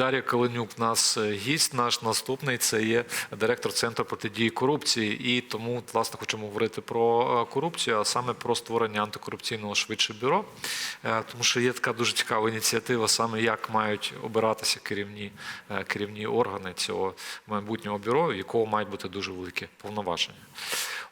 Дар'я Каленюк нас е, гість. Наш наступний це є директор центру протидії корупції. І тому власне хочемо говорити про е, корупцію, а саме про створення антикорупційного швидше бюро. Е, Тому що є така дуже цікава ініціатива, саме як мають обиратися керівні, керівні органи цього майбутнього бюро, в якого мають бути дуже великі повноваження.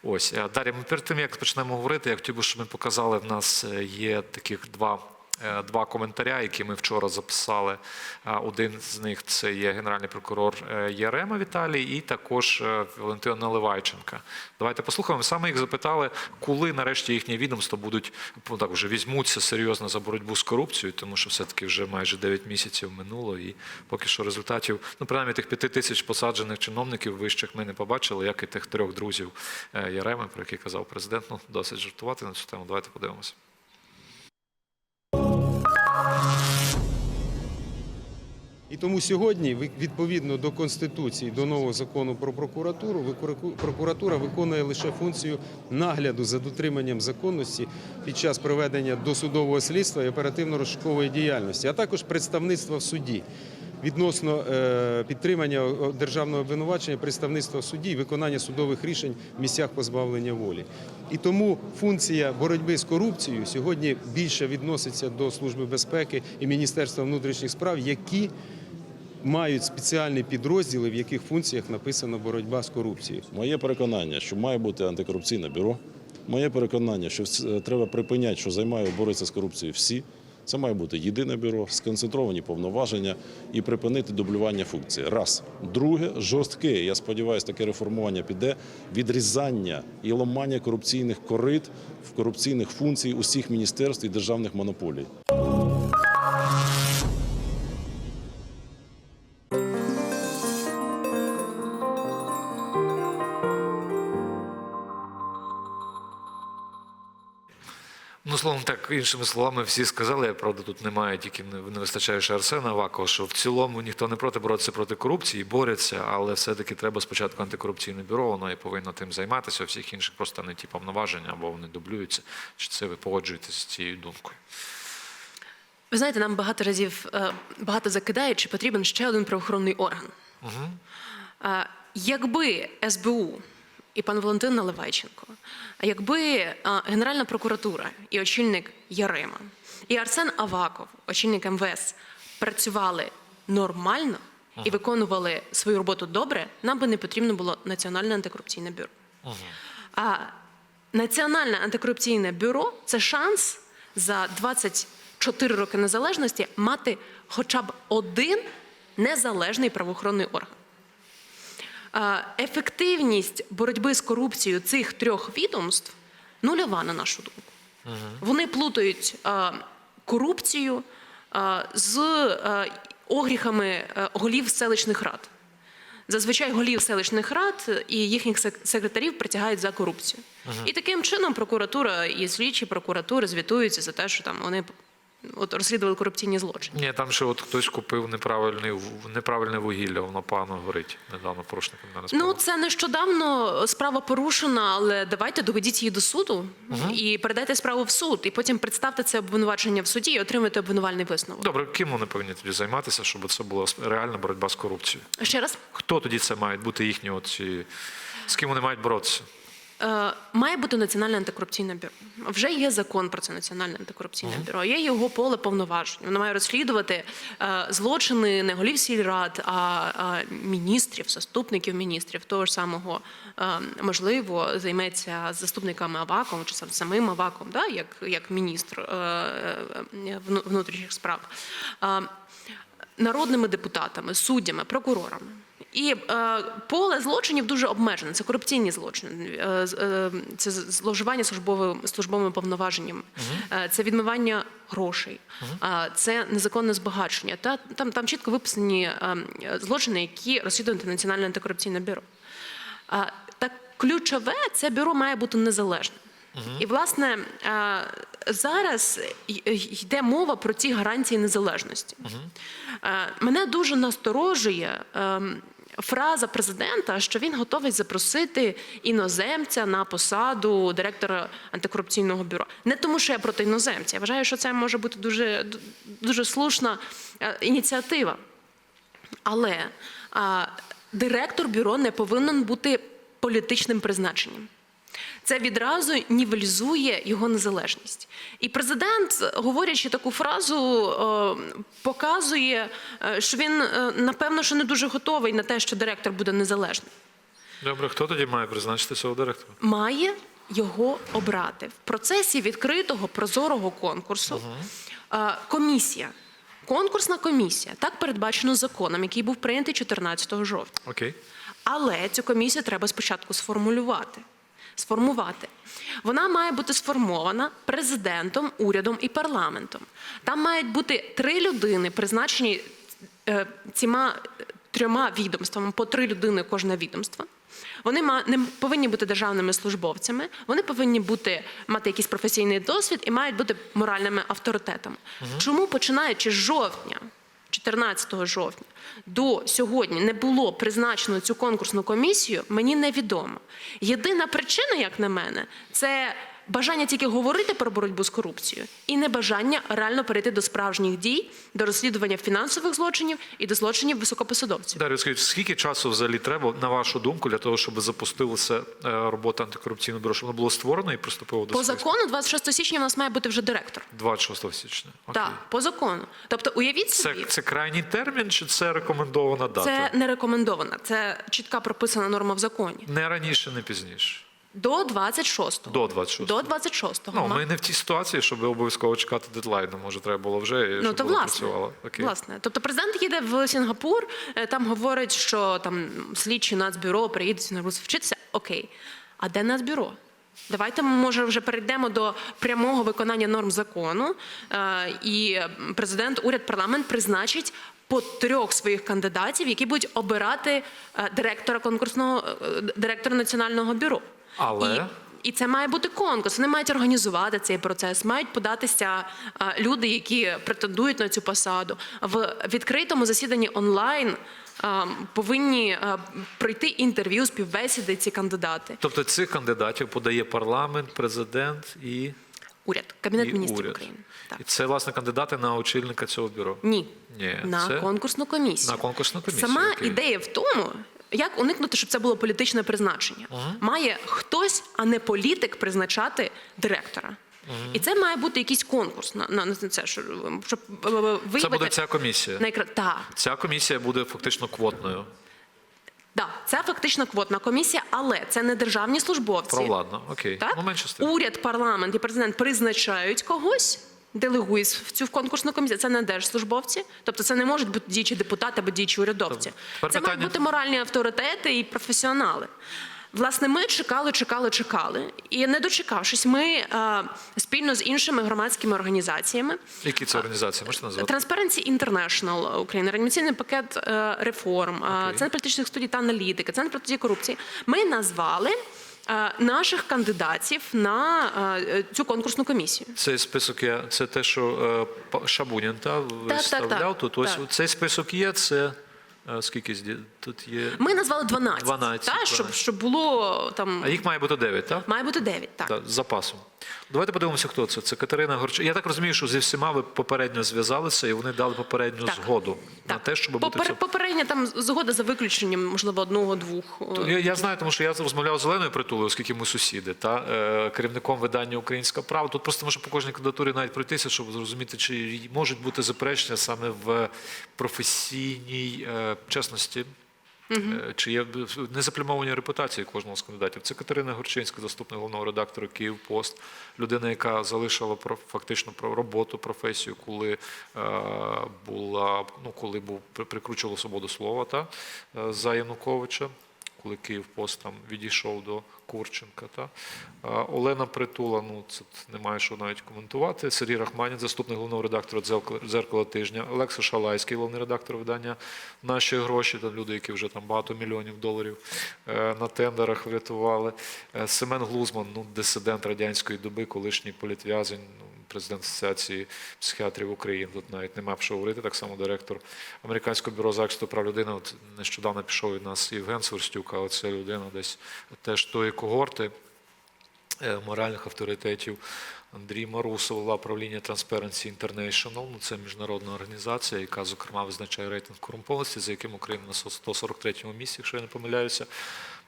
Ось Дар'я, ми перед тим як почнемо говорити, я хотів би, щоб ми показали. В нас є таких два. Е, Два коментаря, які ми вчора записали. Е, Один з них це є генеральний прокурор е, Ярема Віталій, і також Валентина Наливайченка. Давайте послухаємо. Саме їх запитали, коли нарешті їхнє відомство будуть ну, так вже візьмуться серйозно за боротьбу з корупцією, тому що все-таки вже майже 9 місяців минуло, і поки що результатів, ну принаймні тих п'яти тисяч посаджених чиновників вищих ми не побачили, як і тих трьох друзів Яреми, про які казав президент. Ну досить жартувати на цю тему. Давайте подивимося. І тому сьогодні, відповідно до Конституції, до нового закону про прокуратуру, прокуратура виконує лише функцію нагляду за дотриманням законності під час проведення досудового слідства і оперативно-розшукової діяльності, а також представництва в суді. Відносно е, підтримання державного обвинувачення, представництва в суді виконання судових рішень в місцях позбавлення волі. І тому функція боротьби з корупцією сьогодні більше відноситься до Служби безпеки і Міністерства внутрішніх справ, які мають спеціальні підрозділи, в яких функціях написано боротьба з корупцією. Моє переконання, що має бути антикорупційне бюро. Моє переконання, що треба припиняти, що займає бореться з корупцією всі. Це має бути єдине бюро, сконцентровані повноваження і припинити дублювання функцій. Раз. Друге, жорстке. Я сподіваюся, таке реформування піде відрізання і ламання корупційних корит в корупційних функцій усіх міністерств і державних монополій. Ну, словом, так, іншими словами, всі сказали, я правда тут немає, тільки не вистачає ще Арсена Авакова, що в цілому ніхто не проти боротися проти корупції, борються, але все-таки треба спочатку антикорупційне бюро, воно і повинно тим займатися, у всіх інших просто не ті повноваження або вони дублюються. Чи це ви погоджуєтеся з цією думкою? Ви знаєте, нам багато разів е, багато закидають, чи потрібен ще один правоохоронний орган. Е, Якби СБУ і пан Валентин Наливайченко, а якби Генеральна прокуратура і очільник Ярема, і Арсен Аваков, очільник МВС, працювали нормально і виконували свою роботу добре, нам би не потрібно було Національне антикорупційне бюро. А Національне антикорупційне бюро це шанс за 24 роки незалежності мати хоча б один незалежний правоохоронний орган. Ефективність боротьби з корупцією цих трьох відомств нульова, на нашу думку. Вони плутають корупцію з огріхами е, голів селищних рад. Зазвичай голів селищних рад і їхніх секретарів притягають за корупцію. І таким чином прокуратура і слідчі прокуратури звітуються за те, що там вони от розслідували корупційні злочини. Ні, там ще от хтось купив неправильний, неправильне вугілля, воно погано горить. Недавно порушник мене Ну, це нещодавно справа порушена, але давайте доведіть її до суду і передайте справу в суд, і потім представте це обвинувачення в суді і отримайте обвинувальний висновок. Добре, ким вони повинні тоді займатися, щоб це була реальна боротьба з корупцією? Ще раз. Хто тоді це мають бути їхні оці, з ким вони мають боротися? Е, Має бути національне антикорупційне бюро. Вже є закон про це національне антикорупційне бюро. Є його поле повноважень. Воно має розслідувати е, злочини не голів сільрад, а, міністрів, заступників міністрів. Того ж самого е, можливо займеться заступниками Аваком чи сам самим Аваком, да, як, як міністр вну- внутрішніх справ. Народними депутатами, суддями, прокурорами. І е, поле злочинів дуже обмежене. Це корупційні злочини, е, е, це зловживання службовими, службовими повноваженнями, е, це відмивання грошей, е, це незаконне збагачення. Та там, там чітко виписані е, злочини, які розслідують Національне антикорупційне бюро. А, Так ключове це бюро має бути незалежним. І власне е, зараз йде мова про ці гарантії незалежності. Е, Мене дуже насторожує. Фраза президента, що він готовий запросити іноземця на посаду директора антикорупційного бюро. Не тому, що я проти іноземця. Я вважаю, що це може бути дуже, дуже слушна е, ініціатива. Але а, директор бюро не повинен бути політичним призначенням. Це відразу нівелізує його незалежність. І президент, говорячи таку фразу, е, показує, е, що він е, напевно що не дуже готовий на те, що директор буде незалежним. Добре, хто тоді має призначити цього директора? Має його обрати в процесі відкритого прозорого конкурсу. е, Комісія, конкурсна комісія, так передбачено законом, який був прийнятий 14 жовтня. Окей. Але цю комісію треба спочатку сформулювати. Сформувати. Вона має бути сформована президентом, урядом і парламентом. Там мають бути три людини, призначені е, ціма е, трьома відомствами, по три людини кожне відомство. Вони не повинні бути державними службовцями, вони повинні бути мати якийсь професійний досвід і мають бути моральними авторитетами. Чому починаючи з жовтня 14 жовтня до сьогодні не було призначено цю конкурсну комісію, мені невідомо. Єдина причина, як на мене, це бажання тільки говорити про боротьбу з корупцією і небажання реально перейти до справжніх дій, до розслідування фінансових злочинів і до злочинів високопосадовців. Дар'я, скажіть, скільки часу взагалі треба, на вашу думку, для того, щоб запустилася е, робота антикорупційного бюро, щоб воно було створено і приступило до По закону, 26 січня, у нас має бути вже директор. 26 січня. Окей. Так, по закону. Тобто, уявіть Це, собі, це крайній термін чи це рекомендована дата? це не рекомендовано. Це чітка прописана норма в законі. Не раніше, не пізніше. До 26-го. До 26-го. До 26-го. Ну, ми не в тій ситуації, щоб обов'язково чекати дедлайну. Може, треба було вже, і Ну то власне. Окей. власне. Тобто президент їде в Сінгапур, е, там говорить, що там слідчі нацбюро приїдуть в Сінгапур вчитися. Окей. А де нацбюро? Давайте ми може вже перейдемо до прямого виконання норм закону, е, і президент, уряд, парламент призначить по трьох своїх кандидатів, які будуть обирати е, директора конкурсного директора національного бюро. Але? І і це має бути конкурс. Вони мають організувати цей процес, мають податися люди, які претендують на цю посаду. В відкритому засіданні онлайн повинні пройти інтерв'ю, співбесіди ці кандидати. Тобто цих кандидатів подає парламент, президент і, Уряд, кабінет і міністрів уряд. України. Так. І це, власне, кандидати на очільника цього бюро. Ні. Ні, на це- конкурсну комісію. На конкурсну комісію, Сама окей. ідея в тому, як уникнути, щоб це було політичне призначення. Має хтось, а не політик, призначати директора. І це має бути якийсь конкурс на, на, на це, щоб, щоб е, виявити... Це буде ця комісія. Найкра... Так, Ця комісія буде фактично квотною. да, це фактично квотна комісія, але це не державні службовці. Провладна. Окей. Так? Ну, менше. Уряд, парламент і президент призначають когось, делегують в цю конкурсну комісію. Це не держслужбовці, тобто це не можуть бути діючі депутати або діючі урядовці. Тепер це питання- мають бути моральні авторитети і професіонали. Власне, ми чекали, чекали, чекали, і не дочекавшись, ми е, спільно з іншими громадськими організаціями Які це організації? Можете назвати? Transparency International Україна, реанімаційний пакет е, реформ, е, Окей. Центр політичних студій та аналітики, Центр протидії корупції. Ми назвали е, наших кандидатів на цю конкурсну комісію. Цей список є, це те, що е, Шабунін та виставляв. так, Тут ось так. цей список є. Це е, скільки тут є? Ми назвали 12, 12, та, щоб, 12. щоб було там. А їх має бути 9, так? Має бути 9, так. Так, з запасом. Давайте подивимося, хто це. Це Катерина Горчак. Я так розумію, що зі всіма ви попередньо зв'язалися і вони дали попередню Так. згоду на те, щоб бути Попер- цим. Попередня там згода за виключенням, можливо, одного-двох. Я, я знаю, тому що я розмовляв з Оленою Притулою, оскільки ми сусіди, та е, керівником видання Українська правда. Тут просто може по кожній кандидатурі навіть пройтися, щоб зрозуміти, чи можуть бути заперечення саме в професійній е, чесності. Е, Чи є незаплямовані репутації кожного з кандидатів? Це Катерина Горчинська, заступник головного редактора Київпост, людина, яка залишила про фактично про роботу, професію, коли е, була ну коли був прикручувала свободу слова та е, за Януковича коли Київпост там відійшов до Курченка. Та? Олена Притула, ну це немає що навіть коментувати. Сергій Рахманін, заступник головного редактора «Дзеркала- тижня, Олекса Шалайський, головний редактор видання Наші гроші, там люди, які вже там багато мільйонів доларів е, на тендерах врятували. Е, Семен Глузман, ну дисидент радянської доби, колишній політв'язень. Президент Асоціації психіатрів України. Тут навіть нема про що говорити. Так само директор Американського бюро захисту прав людини. От нещодавно пішов від нас Євген Сверстюк, а оце людина десь теж тої когорти. е, Моральних авторитетів. Андрій Марусов, голова правління Transparency International. Ну, це міжнародна організація, яка, зокрема, визначає рейтинг корумпованості, за яким Україна на 143-му місці, якщо я не помиляюся.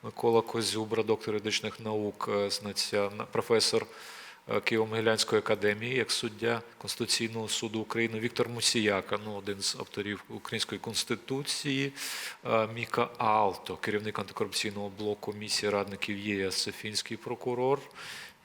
Микола Козюбра, доктор юридичних наук, е, з націона- професор Києво-Могилянської академії, як суддя Конституційного суду України, Віктор Мусіяка, ну, один з авторів Української конституції, е, Міка Алто, керівник антикорупційного блоку місії радників ЄС, фінський прокурор.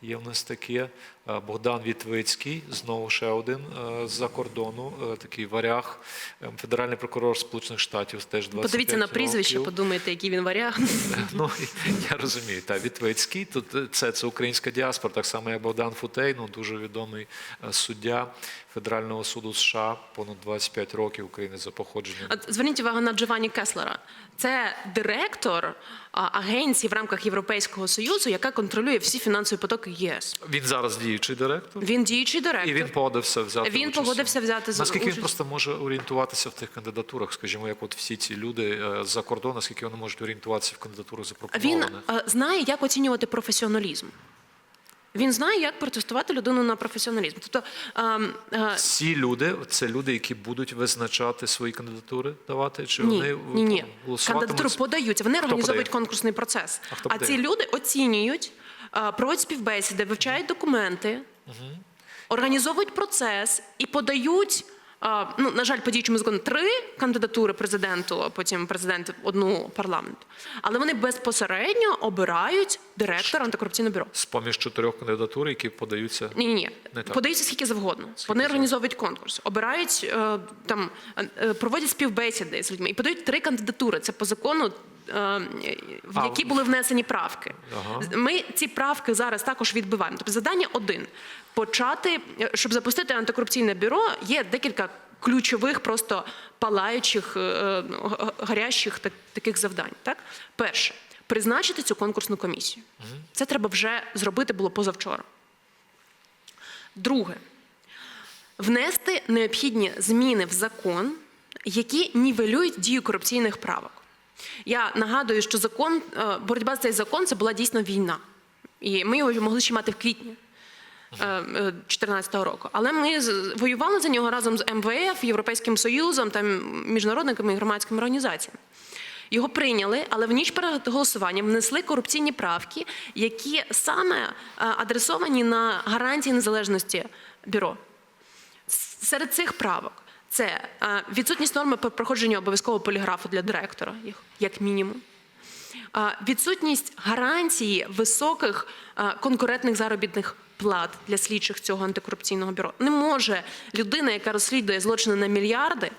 Є в нас таке. Е, Богдан Вітвицький, знову ще один е, з-за кордону, е, такий варяг, е, федеральний прокурор Сполучених Штатів, теж 25 Подивіться на прізвище, років. подумайте, який він варіант. Ну, я розумію, та Вітвицький, тут це, це українська діаспора, так само як Богдан Футей, ну, дуже відомий суддя Федерального суду США, понад 25 років України за походженням. От зверніть увагу на Джованні Кеслера. Це директор агенції в рамках Європейського союзу, яка контролює всі фінансові потоки ЄС. Він зараз діючий директор. Він діючий директор. І він погодився взяти Він участь. погодився взяти з- Наскільки він просто може орієнтуватися в тих кандидатурах, скажімо, як от всі ці люди е, з-за кордону, наскільки вони можуть орієнтуватися в кандидатурах Він запропонованих? е, знає, як оцінювати професіоналізм. Він знає, як протестувати людину на професіоналізм. Тобто ем, е, Ці люди це люди, які будуть визначати свої кандидатури, давати чи Ні, вони ні, ні. Кандидатури подаються. Вони організовують конкурсний процес. А А ці люди оцінюють, проводять співбесіди, вивчають документи, організовують процес і подають. Ну, на жаль, по діючому закону три кандидатури президенту, а потім президент одну парламенту. Але вони безпосередньо обирають директора антикорупційного бюро. з поміж чотирьох кандидатур, які подаються. Ні, ні, ні. Подаються скільки завгодно. Вони організовують конкурс, обирають е, там, е, проводять співбесіди з людьми і подають три кандидатури. Це по закону. Е, В які були внесені правки. Ага. Ми ці правки зараз також відбиваємо. Тобто завдання один почати, е, щоб запустити антикорупційне бюро, є декілька ключових, просто палаючих, е, г- гарящих так- таких завдань. Так? Перше, призначити цю конкурсну комісію. Це треба вже зробити було позавчора. Друге, внести необхідні зміни в закон, які нівелюють дію корупційних правок. Я нагадую, що закон, е, боротьба за цей закон це була дійсно війна. І ми його могли ще мати в квітні 2014 року. Але ми воювали за нього разом з МВФ, Європейським Союзом та міжнародними і громадськими організаціями. Його прийняли, але в ніч перед голосуванням внесли корупційні правки, які саме е, адресовані на гарантії незалежності бюро. Серед цих правок це відсутність норми про проходження обов'язкового поліграфу для директора, їх як мінімум. Відсутність гарантії високих конкурентних заробітних плат для слідчих цього антикорупційного бюро. Не може людина, яка розслідує злочини на мільярди,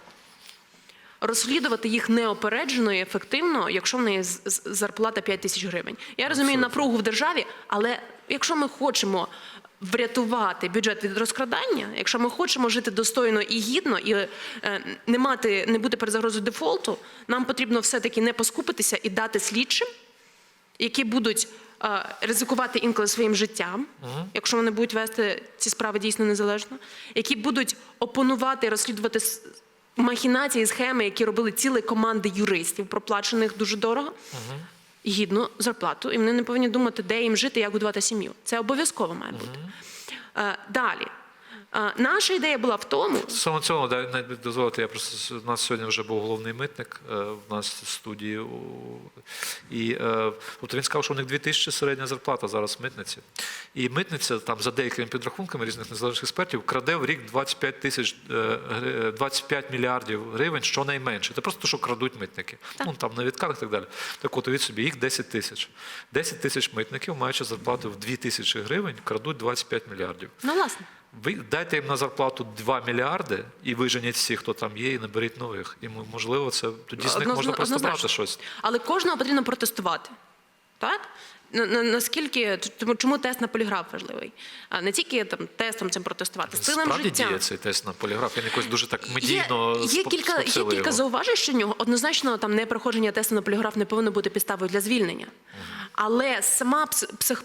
розслідувати їх неопереджено і ефективно, якщо в неї зарплата 5 тисяч гривень. Я розумію напругу в державі, але якщо ми хочемо врятувати бюджет від розкрадання, якщо ми хочемо жити достойно і гідно, і е, не мати, не бути перед загрозою дефолту, нам потрібно все-таки не поскупитися і дати слідчим, які будуть е, ризикувати інколи своїм життям, якщо вони будуть вести ці справи дійсно незалежно, які будуть опонувати розслідувати махінації, схеми, які робили цілі команди юристів, проплачених дуже дорого, гідну зарплату, і вони не повинні думати, де їм жити, як годувати сім'ю. Це обов'язково має бути. Е, Далі. Е, Наша ідея була в тому, Саме цього дозволити. Я просто у нас сьогодні вже був головний митник е, в нас в студії. І е, тобто він сказав, що у них 2 тисячі середня зарплата зараз в митниці. І митниця там за деякими підрахунками різних незалежних експертів краде в рік 25 тисяч е, 25 мільярдів гривень щонайменше. Це просто що крадуть митники. Ну там на відкатах і так далі. Так от від собі їх 10 тисяч. 10 тисяч митників, маючи зарплату в 2 тисячі гривень, крадуть 25 мільярдів. ну власне. Ви дайте їм на зарплату 2 мільярди і виженіть всіх, хто там є, і наберіть нових. І можливо, це тоді з них Однозна- можна просто брати щось. Але кожного потрібно протестувати. Так? На- на- Наскільки тому чому тест на поліграф важливий? А не тільки там тестом цим протестувати, стилем Справді життя. діє цей тест на поліграф. Він якось дуже так медійно є спо- кілька, є кілька його. зауважень, що нього однозначно там не проходження тесту на поліграф не повинно бути підставою для звільнення. Але сама пс- псих,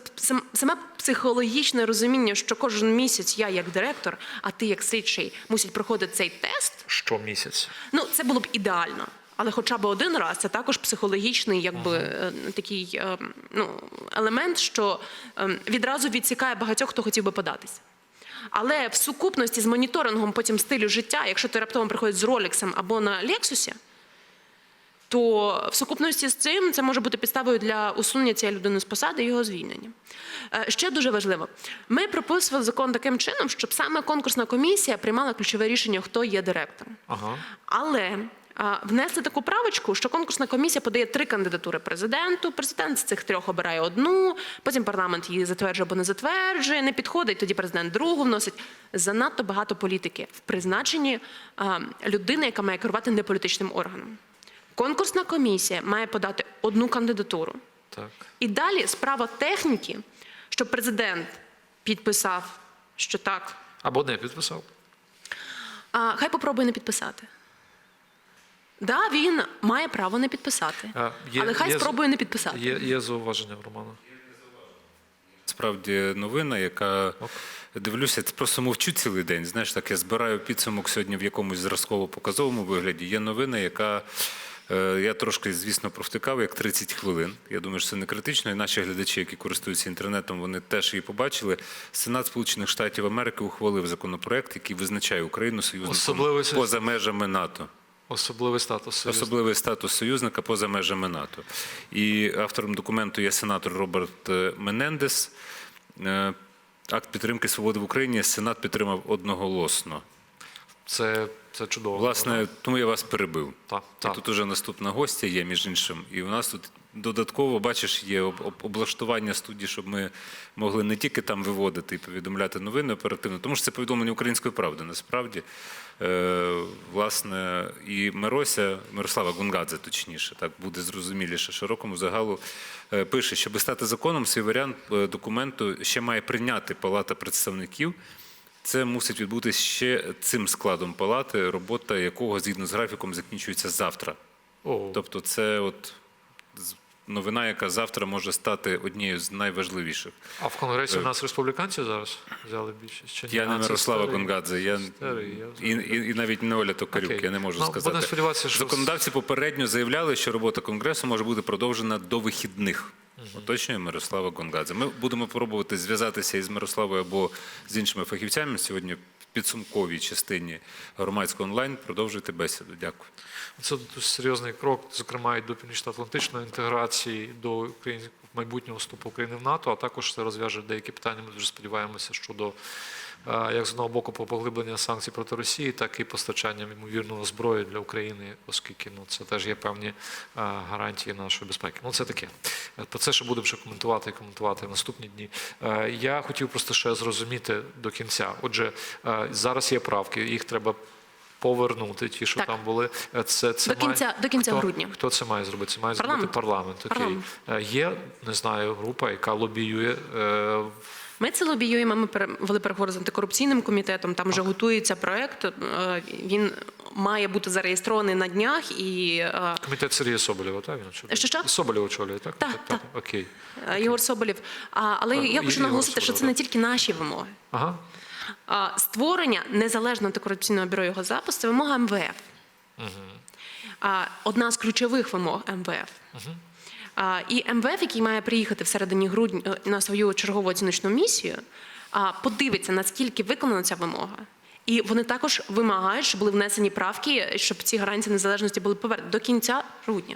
саме психологічне розуміння, що кожен місяць я як директор, а ти як слідчий мусить проходити цей тест. Щомісяць. Ну, це було б ідеально. Але хоча б один раз це також психологічний, якби е, такий е, ну, елемент, що е, відразу відсікає багатьох, хто хотів би податися. Але в сукупності з моніторингом потім стилю життя, якщо ти раптово приходиш з Роліксом або на Лексусі, то в сукупності з цим це може бути підставою для усунення цієї людини з посади і його звільнення. Ще дуже важливо, ми прописували закон таким чином, щоб саме конкурсна комісія приймала ключове рішення, хто є директором. Ага. Але внесли таку правочку, що конкурсна комісія подає три кандидатури президенту. Президент з цих трьох обирає одну, потім парламент її затверджує або не затверджує. Не підходить, тоді президент другу вносить. Занадто багато політики в призначенні людини, яка має керувати неполітичним органом. Конкурсна комісія має подати одну кандидатуру. Так. І далі справа техніки, щоб президент підписав, що так, Або не підписав. а, хай попробує не підписати. Да, він має право не підписати, Е, є- але хай є з- спробує не підписати. Є, є зауваження в Романа. Справді новина, яка дивлюся, це просто мовчу цілий день. Знаєш, так я збираю підсумок сьогодні в якомусь зразково-показовому вигляді. Є новина, яка е, я трошки, звісно, провтикав, як 30 хвилин. Я думаю, що це не критично. І наші глядачі, які користуються інтернетом, вони теж її побачили. Сенат Сполучених Штатів Америки ухвалив законопроект, який визначає Україну союзником Особливий це- поза межами НАТО. Особливий статус. союзника. Особливий статус союзника поза межами НАТО. І автором документу є сенатор Роберт е, Менендес. Е, Акт підтримки свободи в Україні Сенат підтримав одноголосно. Це, це чудово. Власне, тому я вас перебив. Так, І тут уже наступна гостя є, між іншим. І у нас тут додатково, бачиш, є об- об- облаштування студії, щоб ми могли не тільки там виводити і повідомляти новини оперативно, тому що це повідомлення української правди. Насправді, е, власне, і Мирося, Мирослава Гунгадзе, точніше, так буде зрозуміліше широкому загалу, е, пише, щоб стати законом, свій варіант е, документу ще має прийняти Палата представників. Це мусить відбутися ще цим складом палати, робота якого згідно з графіком закінчується завтра. О, Тобто, це от новина, яка завтра може стати однією з найважливіших. а в Конгресі в нас республіканці зараз взяли більшість? Чи ні? Я не Мирослава. Конгадзе, я Старий, я і, і, і навіть не Оля Токарюк, Окей. я не можу Ну, сказати. будемо сподіватися, що- Законодавці попередньо заявляли, що робота Конгресу може бути продовжена до вихідних. Уточнює Мирослава Гонгадзе. Ми будемо пробувати зв'язатися із Мирославою або з іншими фахівцями сьогодні підсумковій частині громадського онлайн. Продовжуйте бесіду. Дякую. Це дуже серйозний крок, зокрема, і до північно-атлантичної інтеграції, до України майбутнього вступу України в НАТО, а також це розв'яже деякі питання. Ми дуже сподіваємося щодо як з одного боку по поглибленню санкцій проти Росії, так і постачанням ймовірного зброї для України, оскільки ну це теж є певні гарантії нашої безпеки. Ну це таке. Е, Про це ще будемо ще коментувати і коментувати в наступні дні. Е, Я хотів просто ще зрозуміти до кінця. Отже, е, зараз є правки, їх треба. Повернути ті, що Так. там були. Це, це До кінця- має, до кінця хто, грудня. Хто це має зробити? Це має Парламент. зробити парламент. Окей. Парламент. Є, не знаю, група, яка лобіює. е, Ми це лобіюємо. Ми вели переговори з антикорупційним комітетом. Там вже готується проект. е, Він має бути зареєстрований на днях і е, Комітет Сергія Соболєва, так? Він очолює? Що, що? Соболєв очолює, так? Так, так. Окей. е, Єгор Соболєв. Але А, я хочу наголосити, що це не тільки наші вимоги. Ага. Створення незалежного антикорупційного бюро його запуск це вимога МВФ. Одна з ключових вимог МВФ. А, І МВФ, який має приїхати в середині грудня е, на свою чергову оціночну місію, подивиться, наскільки виконана ця вимога. І вони також вимагають, щоб були внесені правки, щоб ці гарантії незалежності були повернені до кінця грудня.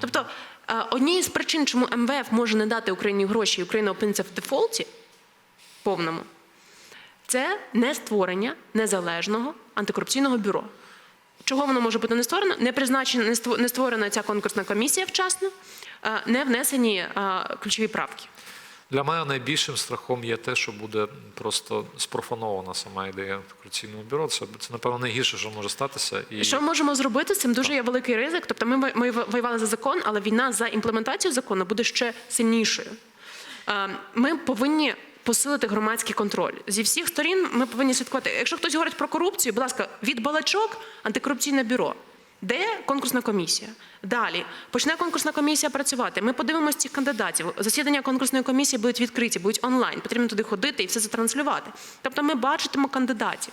Тобто, е, однією з причин, чому МВФ може не дати Україні гроші, і Україна опиниться в дефолті повному, це не створення незалежного антикорупційного бюро. Чого воно може бути не створено? Не призначена, не ство- створена ця конкурсна комісія вчасно, е, не внесені е, ключові правки. Для мене найбільшим страхом є те, що буде просто спрофанована сама ідея антикорупційного бюро. Це, це напевно, найгірше, що може статися. І Що ми можемо зробити з цим? Дуже є великий ризик. Тобто, ми, ми воювали за закон, але війна за імплементацію закону буде ще сильнішою. Е, Ми повинні посилити громадський контроль зі всіх сторін. Ми повинні слідкувати. Якщо хтось говорить про корупцію, будь ласка, від балачок антикорупційне бюро. Де конкурсна комісія? Далі почне конкурсна комісія працювати. Ми подивимося цих кандидатів. Засідання конкурсної комісії будуть відкриті, будуть онлайн. Потрібно туди ходити і все затранслювати. Тобто, ми бачитимо кандидатів.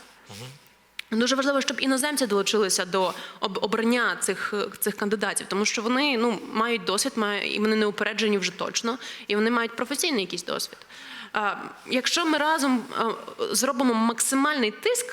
Дуже важливо, щоб іноземці долучилися до обрання цих, цих кандидатів, тому що вони ну, мають досвід, мають, і вони не упереджені вже точно, і вони мають професійний якийсь досвід. Якщо ми разом зробимо максимальний тиск.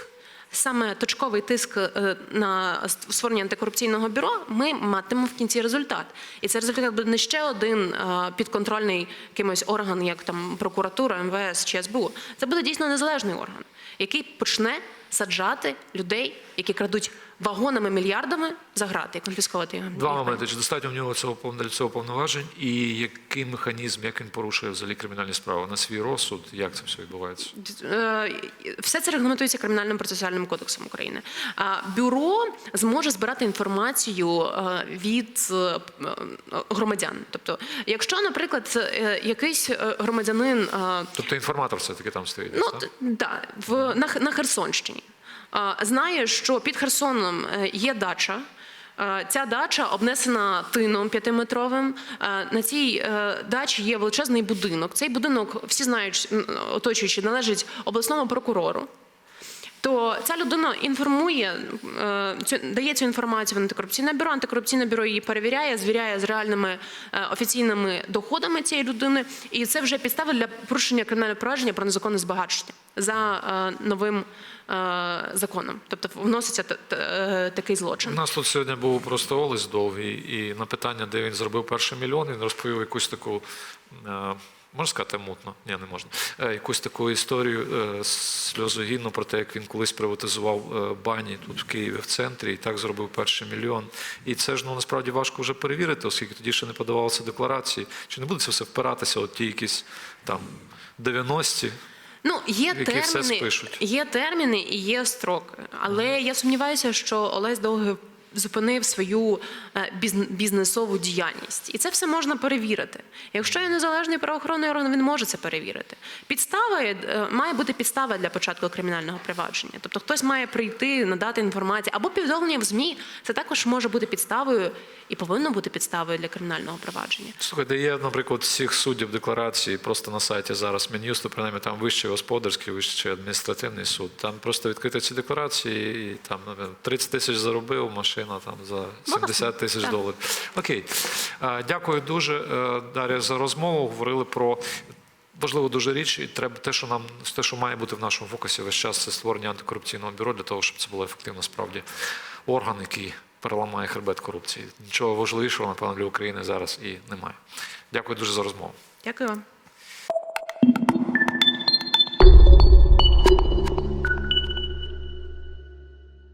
Саме точковий тиск е, на створення антикорупційного бюро ми матимемо в кінці результат. І цей результат буде не ще один підконтрольний якимось орган, як там прокуратура, МВС чи СБУ. Це буде дійсно незалежний орган, який почне саджати людей, які крадуть вагонами мільярдами за грати і конфісковувати його. Два моменти. Чи достатньо в нього цього для цього повноважень, і який механізм, як він порушує взагалі кримінальні справи на свій розсуд, як це все відбувається? Е, Все це регламентується кримінальним процесуальним кодексом України. Бюро зможе збирати інформацію е, від е, громадян. Тобто, якщо, наприклад, якийсь громадянин Тобто інформатор все-таки там стоїть. Ну так? да, в на, на Херсонщині. Знає, що під Херсоном е, є дача. Е, Ця дача обнесена тином п'ятиметровим. Е, На цій дачі є величезний будинок. Цей будинок всі знають, оточуючи, належить обласному прокурору. То ця людина інформує, е, дає цю інформацію в антикорупційне бюро. Антикорупційне бюро її перевіряє, звіряє з реальними е, офіційними доходами цієї людини, і це вже підстава для порушення кримінального провадження про незаконне збагачення за е, новим законом. Тобто вноситься т- т- е, У нас тут сьогодні був просто Олесь довгий, і на питання, де він зробив перший мільйон, він розповів якусь таку. Можна сказати, мутно? Ні, не можна. Е, Якусь таку історію е, сльозогінну про те, як він колись приватизував е, бані тут в Києві в центрі і так зробив перший мільйон. І це ж ну насправді важко вже перевірити, оскільки тоді ще не подавалися декларації. Чи не буде це все впиратися, от ті якісь там 90-ті? Ну, є терміни, є терміни і є строки. Але я сумніваюся, що Олесь Довгий зупинив свою е, бізнесову діяльність. І це все можна перевірити. Якщо є незалежний правоохоронний орган, він може це перевірити. Підстава е, має бути підстава для початку кримінального провадження. Тобто хтось має прийти, надати інформацію або повідомлення в ЗМІ. Це також може бути підставою і повинно бути підставою для кримінального провадження. Слухайте, є, наприклад, всіх суддів декларації просто на сайті зараз Мін'юсту, принаймні там вищий господарський, вищий адміністративний суд. Там просто відкрити ці декларації і там напевно, 30 тисяч заробив, машина там за 70 тисяч доларів. Окей. Дякую дуже, е, Дар'я, за розмову. Говорили про. Важливу дуже річ, і треба те, що нам те, що має бути в нашому фокусі весь час, це створення антикорупційного бюро для того, щоб це було ефективно справді орган, який переламає хребет корупції. Нічого важливішого, напевно, для України зараз і немає. Дякую дуже за розмову. Дякую вам.